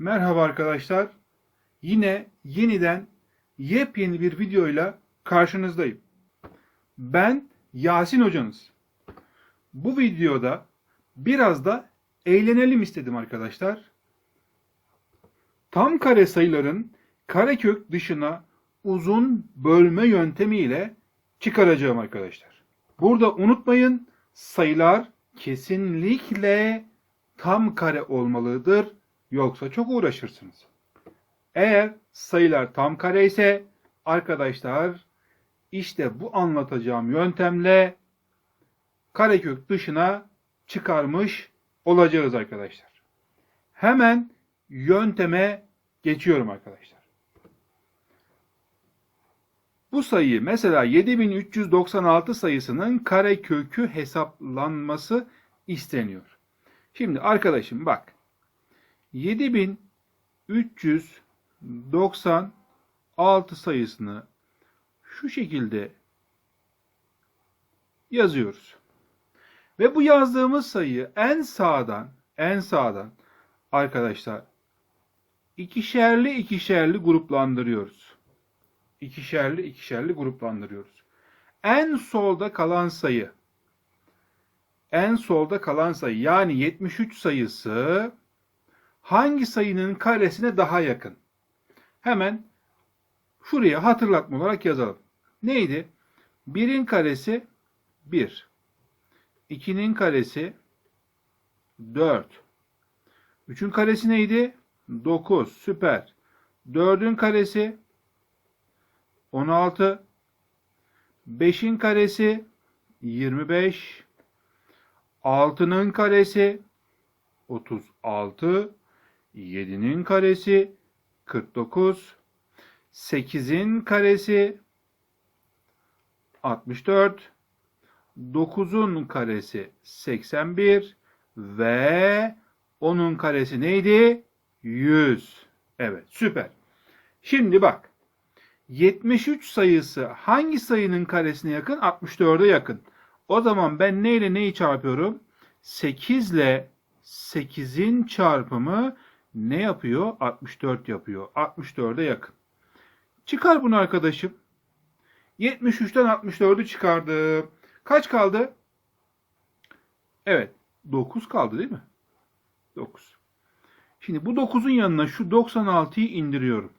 Merhaba arkadaşlar. Yine yeniden yepyeni bir videoyla karşınızdayım. Ben Yasin hocanız. Bu videoda biraz da eğlenelim istedim arkadaşlar. Tam kare sayıların karekök dışına uzun bölme yöntemiyle çıkaracağım arkadaşlar. Burada unutmayın sayılar kesinlikle tam kare olmalıdır. Yoksa çok uğraşırsınız. Eğer sayılar tam kare ise arkadaşlar işte bu anlatacağım yöntemle karekök dışına çıkarmış olacağız arkadaşlar. Hemen yönteme geçiyorum arkadaşlar. Bu sayı mesela 7396 sayısının karekökü hesaplanması isteniyor. Şimdi arkadaşım bak 7396 sayısını şu şekilde yazıyoruz. Ve bu yazdığımız sayıyı en sağdan en sağdan arkadaşlar ikişerli ikişerli gruplandırıyoruz. İkişerli ikişerli gruplandırıyoruz. En solda kalan sayı en solda kalan sayı yani 73 sayısı hangi sayının karesine daha yakın? Hemen şuraya hatırlatma olarak yazalım. Neydi? 1'in karesi 1. 2'nin karesi 4. 3'ün karesi neydi? 9. Süper. 4'ün karesi 16. 5'in karesi 25. 6'nın karesi 36. 7'nin karesi 49. 8'in karesi 64. 9'un karesi 81 ve 10'un karesi neydi? 100. Evet, süper. Şimdi bak. 73 sayısı hangi sayının karesine yakın? 64'e yakın. O zaman ben ne ile neyi çarpıyorum? 8 ile 8'in çarpımı ne yapıyor? 64 yapıyor. 64'e yakın. Çıkar bunu arkadaşım. 73'ten 64'ü çıkardım. Kaç kaldı? Evet. 9 kaldı değil mi? 9. Şimdi bu 9'un yanına şu 96'yı indiriyorum.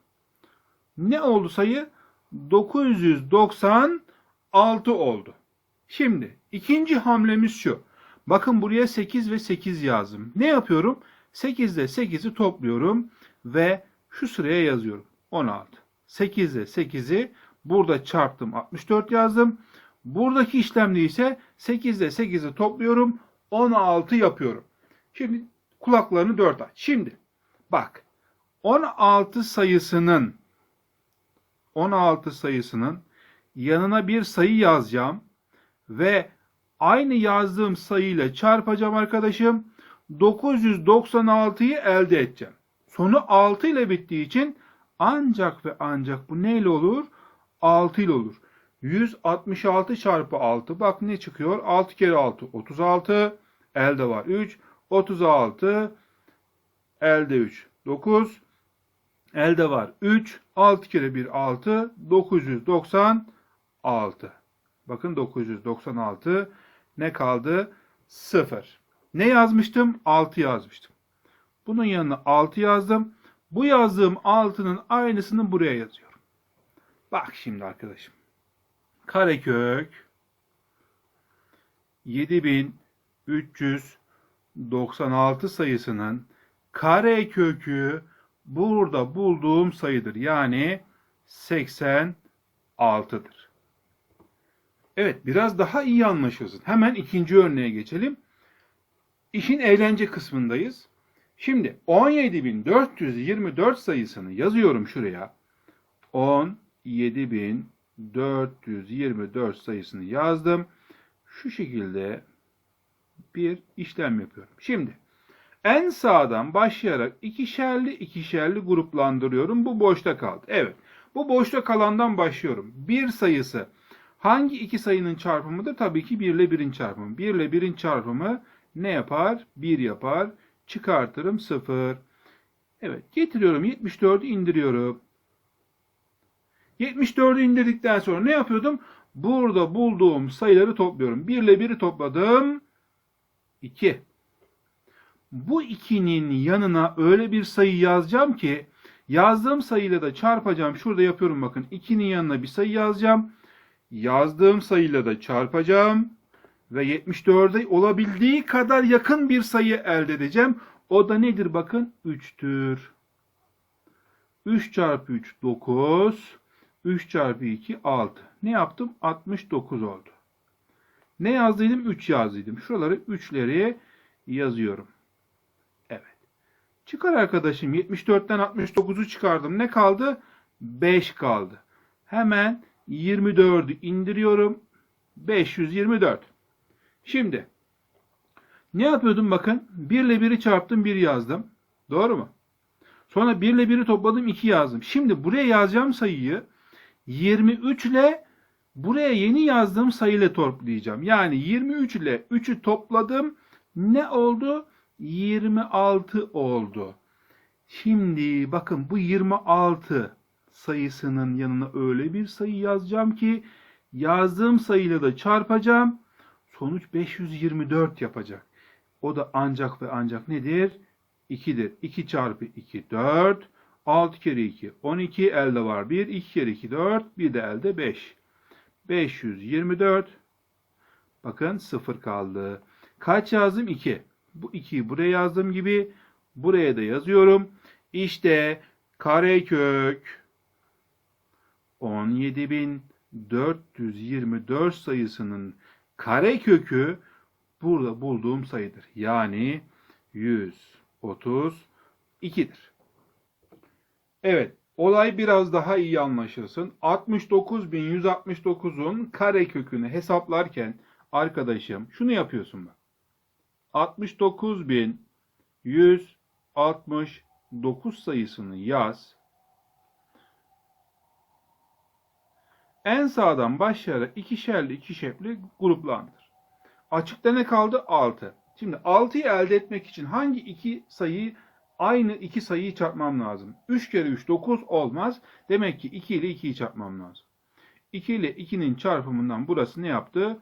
Ne oldu sayı? 996 oldu. Şimdi ikinci hamlemiz şu. Bakın buraya 8 ve 8 yazdım. Ne yapıyorum? 8 ile 8'i topluyorum ve şu sıraya yazıyorum. 16. 8 ile 8'i burada çarptım. 64 yazdım. Buradaki işlemde ise 8 ile 8'i topluyorum. 16 yapıyorum. Şimdi kulaklarını 4 aç. Şimdi bak 16 sayısının 16 sayısının yanına bir sayı yazacağım ve aynı yazdığım sayıyla çarpacağım arkadaşım. 996'yı elde edeceğim. Sonu 6 ile bittiği için ancak ve ancak bu neyle olur? 6 ile olur. 166 çarpı 6. Bak ne çıkıyor? 6 kere 6 36. Elde var 3. 36. Elde 3. 9. Elde var 3. 6 kere 1 6. 996. Bakın 996. Ne kaldı? 0. Ne yazmıştım? 6 yazmıştım. Bunun yanına 6 yazdım. Bu yazdığım 6'nın aynısını buraya yazıyorum. Bak şimdi arkadaşım. Karekök 7396 sayısının karekökü burada bulduğum sayıdır. Yani 86'dır. Evet biraz daha iyi anlaşılsın. Hemen ikinci örneğe geçelim. İşin eğlence kısmındayız. Şimdi 17424 sayısını yazıyorum şuraya. 17424 sayısını yazdım. Şu şekilde bir işlem yapıyorum. Şimdi en sağdan başlayarak ikişerli ikişerli gruplandırıyorum. Bu boşta kaldı. Evet. Bu boşta kalandan başlıyorum. Bir sayısı hangi iki sayının çarpımıdır? Tabii ki 1 ile 1'in çarpımı. 1 ile 1'in çarpımı ne yapar? 1 yapar. Çıkartırım 0. Evet getiriyorum 74'ü indiriyorum. 74'ü indirdikten sonra ne yapıyordum? Burada bulduğum sayıları topluyorum. 1 ile 1'i topladım. 2. Bu 2'nin yanına öyle bir sayı yazacağım ki yazdığım sayıyla da çarpacağım. Şurada yapıyorum bakın. 2'nin yanına bir sayı yazacağım. Yazdığım sayıyla da çarpacağım. Ve 74'e olabildiği kadar yakın bir sayı elde edeceğim. O da nedir bakın? 3'tür. 3 çarpı 3 9. 3 çarpı 2 6. Ne yaptım? 69 oldu. Ne yazdıydım? 3 yazdıydım. Şuraları 3'leri yazıyorum. Evet. Çıkar arkadaşım. 74'ten 69'u çıkardım. Ne kaldı? 5 kaldı. Hemen 24'ü indiriyorum. 524. Şimdi ne yapıyordum bakın. 1 ile 1'i çarptım 1 yazdım. Doğru mu? Sonra 1 ile 1'i topladım 2 yazdım. Şimdi buraya yazacağım sayıyı 23 ile buraya yeni yazdığım sayıyla toplayacağım. Yani 23 ile 3'ü topladım. Ne oldu? 26 oldu. Şimdi bakın bu 26 sayısının yanına öyle bir sayı yazacağım ki yazdığım sayıyla da çarpacağım. Sonuç 524 yapacak. O da ancak ve ancak nedir? 2'dir. 2 çarpı 2 4. 6 kere 2 12 elde var 1. 2 kere 2 4. Bir de elde 5. 524. Bakın 0 kaldı. Kaç yazdım? 2. Bu 2'yi buraya yazdığım gibi buraya da yazıyorum. İşte karekök 17424 sayısının karekökü burada bulduğum sayıdır. Yani 132'dir. Evet, olay biraz daha iyi anlaşılsın. 69.169'un karekökünü hesaplarken arkadaşım şunu yapıyorsun bak. 69.169 sayısını yaz. En sağdan başlayarak ikişerli ikişerli gruplandır. Açıkta ne kaldı? 6. Şimdi 6'yı elde etmek için hangi iki sayıyı aynı iki sayıyı çarpmam lazım? 3 kere 3 9 olmaz. Demek ki 2 ile 2'yi çarpmam lazım. 2 ile 2'nin çarpımından burası ne yaptı?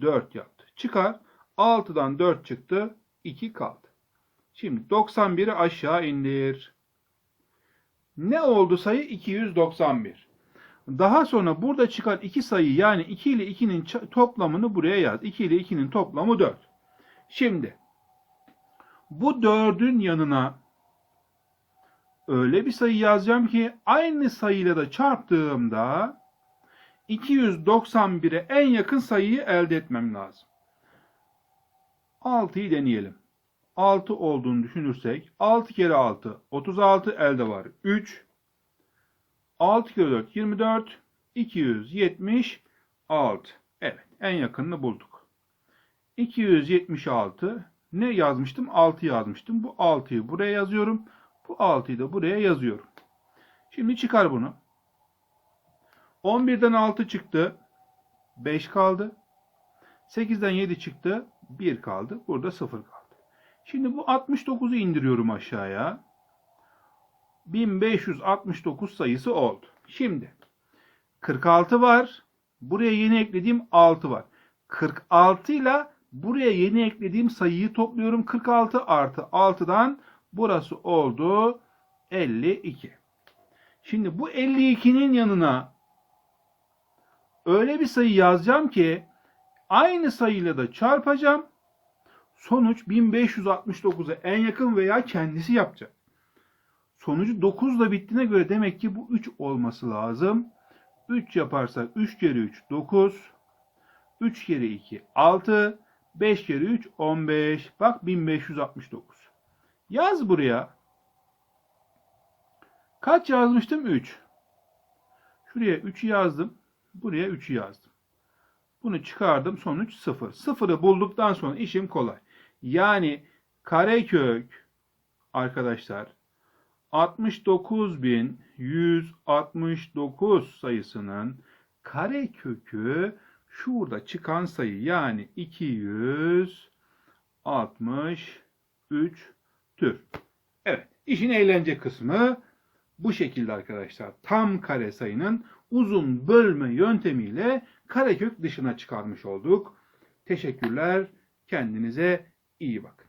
4 yaptı. Çıkar. 6'dan 4 çıktı. 2 kaldı. Şimdi 91'i aşağı indir. Ne oldu sayı? 291. Daha sonra burada çıkan iki sayı yani 2 ile 2'nin toplamını buraya yaz. 2 ile 2'nin toplamı 4. Şimdi bu 4'ün yanına öyle bir sayı yazacağım ki aynı sayıyla da çarptığımda 291'e en yakın sayıyı elde etmem lazım. 6'yı deneyelim. 6 olduğunu düşünürsek 6 kere 6 36 elde var. 3 6 kere 4 24 276 Evet en yakınını bulduk. 276 ne yazmıştım? 6 yazmıştım. Bu 6'yı buraya yazıyorum. Bu 6'yı da buraya yazıyorum. Şimdi çıkar bunu. 11'den 6 çıktı. 5 kaldı. 8'den 7 çıktı. 1 kaldı. Burada 0 kaldı. Şimdi bu 69'u indiriyorum aşağıya. 1569 sayısı oldu. Şimdi 46 var. Buraya yeni eklediğim 6 var. 46 ile buraya yeni eklediğim sayıyı topluyorum. 46 artı 6'dan burası oldu 52. Şimdi bu 52'nin yanına öyle bir sayı yazacağım ki aynı sayıyla da çarpacağım. Sonuç 1569'a en yakın veya kendisi yapacak. Sonucu 9 ile bittiğine göre demek ki bu 3 olması lazım. 3 yaparsak 3 kere 3 9. 3 kere 2 6. 5 kere 3 15. Bak 1569. Yaz buraya. Kaç yazmıştım? 3. Şuraya 3'ü yazdım. Buraya 3'ü yazdım. Bunu çıkardım. Sonuç 0. 0'ı bulduktan sonra işim kolay. Yani karekök arkadaşlar 69.169 sayısının karekökü şurada çıkan sayı yani 263'tür. Evet. İşin eğlence kısmı bu şekilde arkadaşlar. Tam kare sayının uzun bölme yöntemiyle karekök dışına çıkarmış olduk. Teşekkürler. Kendinize iyi bakın.